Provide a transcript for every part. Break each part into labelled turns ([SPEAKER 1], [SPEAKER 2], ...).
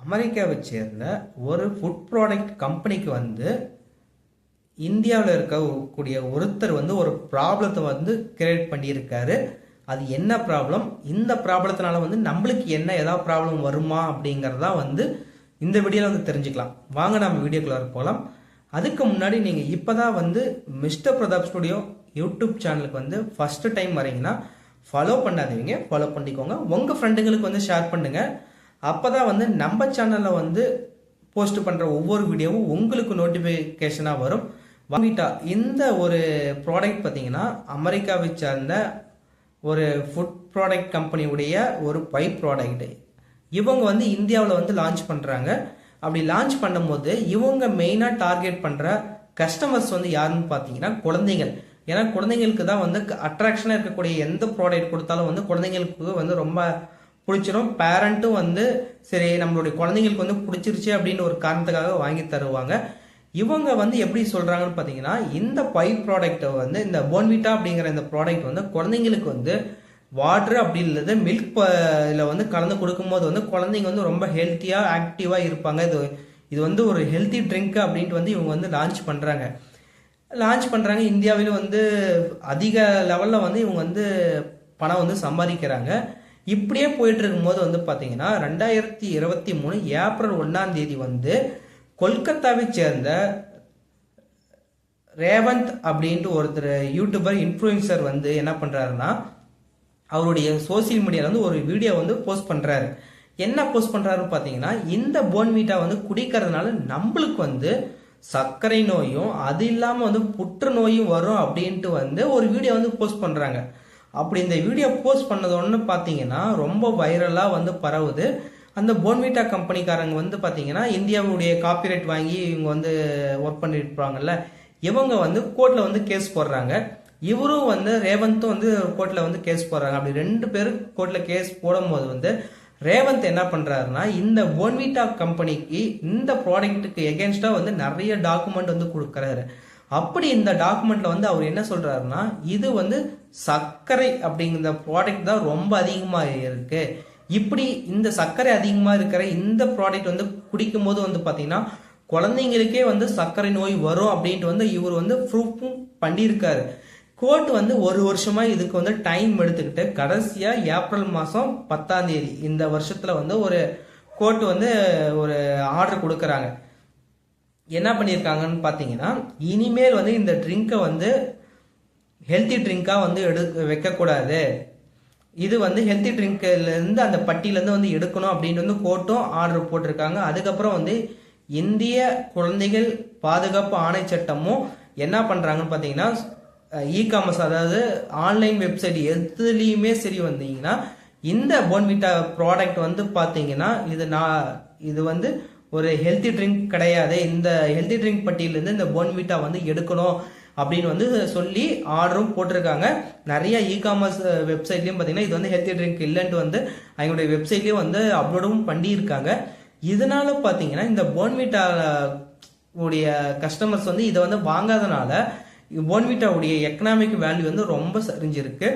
[SPEAKER 1] அமெரிக்காவை சேர்ந்த ஒரு ஃபுட் ப்ராடக்ட் கம்பெனிக்கு வந்து இந்தியாவில் இருக்கக்கூடிய ஒருத்தர் வந்து ஒரு ப்ராப்ளத்தை வந்து கிரியேட் பண்ணியிருக்காரு. அது என்ன ப்ராப்ளம் இந்த ப்ராப்ளத்தினால வந்து நம்மளுக்கு என்ன ஏதாவது ப்ராப்ளம் வருமா அப்படிங்கிறதா வந்து இந்த வீடியோவில் வந்து தெரிஞ்சுக்கலாம். வாங்க நம்ம வீடியோக்குள்ளே போகலாம் அதுக்கு முன்னாடி நீங்கள் இப்போ தான் வந்து மிஸ்டர் பிரதாப் ஸ்டுடியோ யூடியூப் சேனலுக்கு வந்து ஃபஸ்ட்டு டைம் வரீங்கன்னா ஃபாலோ பண்ணாதீங்க. ஃபாலோ பண்ணிக்கோங்க. உங்கள் ஃப்ரெண்டுங்களுக்கு வந்து ஷேர் பண்ணுங்கள் அப்போ தான் வந்து நம்ம சேனலில் வந்து போஸ்ட் பண்ணுற ஒவ்வொரு வீடியோவும் உங்களுக்கு நோட்டிஃபிகேஷனாக வரும். வாங்கிட்டா இந்த ஒரு ப்ராடக்ட் பார்த்தீங்கன்னா அமெரிக்காவை சார்ந்த ஒரு ஃபுட் ப்ராடக்ட் கம்பெனியுடைய ஒரு பைப் ப்ராடக்ட் இவங்க வந்து இந்தியாவில் வந்து லான்ச் பண்ணுறாங்க அப்படி லான்ச் பண்ணும்போது இவங்க மெயினாக டார்கெட் பண்ணுற கஸ்டமர்ஸ் வந்து யாருன்னு பார்த்தீங்கன்னா குழந்தைகள். ஏன்னா குழந்தைங்களுக்கு தான் வந்து அட்ராக்ஷனாக இருக்கக்கூடிய எந்த ப்ராடக்ட் கொடுத்தாலும் வந்து குழந்தைங்களுக்கு வந்து ரொம்ப பிடிச்சிரும். பேரண்ட்டும் வந்து சரி நம்மளுடைய குழந்தைங்களுக்கு வந்து பிடிச்சிருச்சு அப்படின்னு ஒரு காரணத்துக்காக வாங்கி தருவாங்க. இவங்க வந்து எப்படி சொல்கிறாங்கன்னு பார்த்தீங்கன்னா இந்த பைப் ப்ராடக்ட்டை வந்து இந்த போன்விட்டா அப்படிங்கிற இந்த ப்ராடக்ட் வந்து குழந்தைங்களுக்கு வந்து வாட்ரு அப்படி இல்லது மில்க் இதில் வந்து கலந்து கொடுக்கும்போது வந்து குழந்தைங்க வந்து ரொம்ப ஹெல்த்தியாக ஆக்டிவாக இருப்பாங்க. இது இது வந்து ஒரு ஹெல்த்தி ட்ரிங்க் அப்படின்ட்டு வந்து இவங்க வந்து லான்ச் பண்ணுறாங்க லான்ச் பண்ணுறாங்க இந்தியாவிலும் வந்து அதிக லெவலில் வந்து இவங்க வந்து பணம் வந்து சம்பாதிக்கிறாங்க. இப்படியே போயிட்டு இருக்கும்போது வந்து பார்த்தீங்கன்னா ரெண்டாயிரத்தி இருபத்தி மூணு ஏப்ரல் ஒன்றாம் தேதி வந்து கொல்கத்தாவை சேர்ந்த ரேவந்த் அப்படின்ட்டு ஒருத்தர் யூடியூபர் இன்ஃப்ளூயன்சர் வந்து என்ன பண்ணுறாருன்னா அவருடைய சோசியல் மீடியாவில் வந்து ஒரு வீடியோ வந்து போஸ்ட் பண்ணுறாரு என்ன போஸ்ட் பண்ணுறாருன்னு பார்த்தீங்கன்னா இந்த போன்மீட்டா வந்து குடிக்கிறதுனால நம்மளுக்கு வந்து சர்க்கரை நோயும் அது இல்லாமல் வந்து புற்றுநோயும் வரும் அப்படின்ட்டு வந்து ஒரு வீடியோ வந்து போஸ்ட் பண்ணுறாங்க அப்படி இந்த வீடியோ போஸ்ட் பண்ணதோன்னு பார்த்தீங்கன்னா ரொம்ப வைரலாக வந்து பரவுது. அந்த போன்விட்டா கம்பெனிக்காரங்க வந்து பார்த்தீங்கன்னா இந்தியாவுடைய காப்பிரைட் வாங்கி இவங்க வந்து ஒர்க் பண்ணிட்டு இவங்க வந்து கோர்ட்டில் வந்து கேஸ் போடுறாங்க. இவரும் வந்து ரேவந்தும் வந்து கோர்ட்டில் வந்து கேஸ் போடுறாங்க. அப்படி ரெண்டு பேரும் கோர்ட்டில் கேஸ் போடும்போது வந்து ரேவந்த் என்ன பண்ணுறாருன்னா இந்த போன்விட்டா கம்பெனிக்கு இந்த ப்ராடக்ட்டுக்கு எகேன்ஸ்டாக வந்து நிறைய டாக்குமெண்ட் வந்து கொடுக்குறாரு. அப்படி இந்த டாக்குமெண்ட்டில் வந்து அவர் என்ன சொல்கிறாருன்னா இது வந்து சர்க்கரை அப்படிங்கிற ப்ராடக்ட் தான் ரொம்ப அதிகமாக இருக்குது இப்படி இந்த சர்க்கரை அதிகமாக இருக்கிற இந்த ப்ராடக்ட் வந்து குடிக்கும் போது வந்து பார்த்தீங்கன்னா குழந்தைங்களுக்கே வந்து சர்க்கரை நோய் வரும் அப்படின்ட்டு வந்து இவர் வந்து ப்ரூஃபும் பண்ணியிருக்காரு. கோர்ட் வந்து ஒரு வருஷமா இதுக்கு வந்து டைம் எடுத்துக்கிட்டு கடைசியா ஏப்ரல் மாசம் பத்தாம் தேதி இந்த வருஷத்துல வந்து ஒரு கோர்ட் வந்து ஒரு ஆர்டர் கொடுக்குறாங்க. என்ன பண்ணியிருக்காங்கன்னு பார்த்தீங்கன்னா இனிமேல் வந்து இந்த ட்ரிங்கை வந்து ஹெல்த்தி ட்ரிங்காக வந்து எடு வைக்கக்கூடாது. இது வந்து ஹெல்த்தி ட்ரிங்க்லேருந்து அந்த பட்டியிலேருந்து வந்து எடுக்கணும் அப்படின்ட்டு வந்து கோர்ட்டும் ஆர்டர் போட்டிருக்காங்க. அதுக்கப்புறம் வந்து இந்திய குழந்தைகள் பாதுகாப்பு ஆணை சட்டமும் என்ன பண்ணுறாங்கன்னு பார்த்தீங்கன்னா இ காமர்ஸ் அதாவது ஆன்லைன் வெப்சைட் எதுலேயுமே சரி வந்தீங்கன்னா இந்த போன்விட்டா ப்ராடக்ட் வந்து பார்த்தீங்கன்னா இது நான் இது வந்து ஒரு ஹெல்த்தி ட்ரிங்க் கிடையாது. இந்த ஹெல்த்தி ட்ரிங்க் பட்டியலேருந்து இந்த போன்விட்டா வந்து எடுக்கணும். அப்படின்னு வந்து சொல்லி ஆர்டரும் போட்டிருக்காங்க. நிறைய இ காமர்ஸ் வெப்சைட்லையும் பார்த்தீங்கன்னா இது வந்து ஹெல்த்தி ட்ரிங்க் இல்லைன்ட்டு வந்து அவங்களுடைய வெப்சைட்லேயும் வந்து அப்லோடும் பண்ணியிருக்காங்க. இதனால பார்த்தீங்கன்னா இந்த போன்விட்டா உடைய கஸ்டமர்ஸ் வந்து இதை வந்து வாங்காதனால போன்விட்டாவுடைய எக்கனாமிக் வேல்யூ வந்து ரொம்ப சரிஞ்சிருக்கு.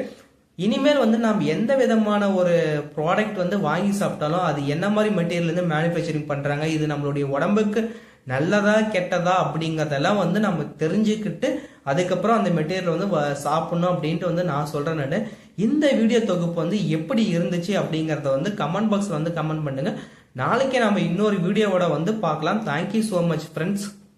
[SPEAKER 1] இனிமேல் வந்து நாம் எந்த விதமான ஒரு ப்ராடக்ட் வந்து வாங்கி சாப்பிட்டாலும் அது என்ன மாதிரி மெட்டீரியல் மேனுஃபேக்சரிங் பண்ணுறாங்க இது நம்மளுடைய உடம்புக்கு நல்லதா கெட்டதா அப்படிங்கிறதெல்லாம் வந்து நம்ம தெரிஞ்சுக்கிட்டு அதுக்கப்புறம் அந்த மெட்டீரியல் வந்து சாப்பிடணும் அப்படின்ட்டு வந்து நான் சொல்கிறேன் நான். இந்த வீடியோ தொகுப்பு வந்து எப்படி இருந்துச்சு அப்படிங்கிறத வந்து கமெண்ட் பாக்ஸில் வந்து கமெண்ட் பண்ணுங்க. நாளைக்கே நம்ம இன்னொரு வீடியோவோட வந்து பார்க்கலாம். Thank you so much friends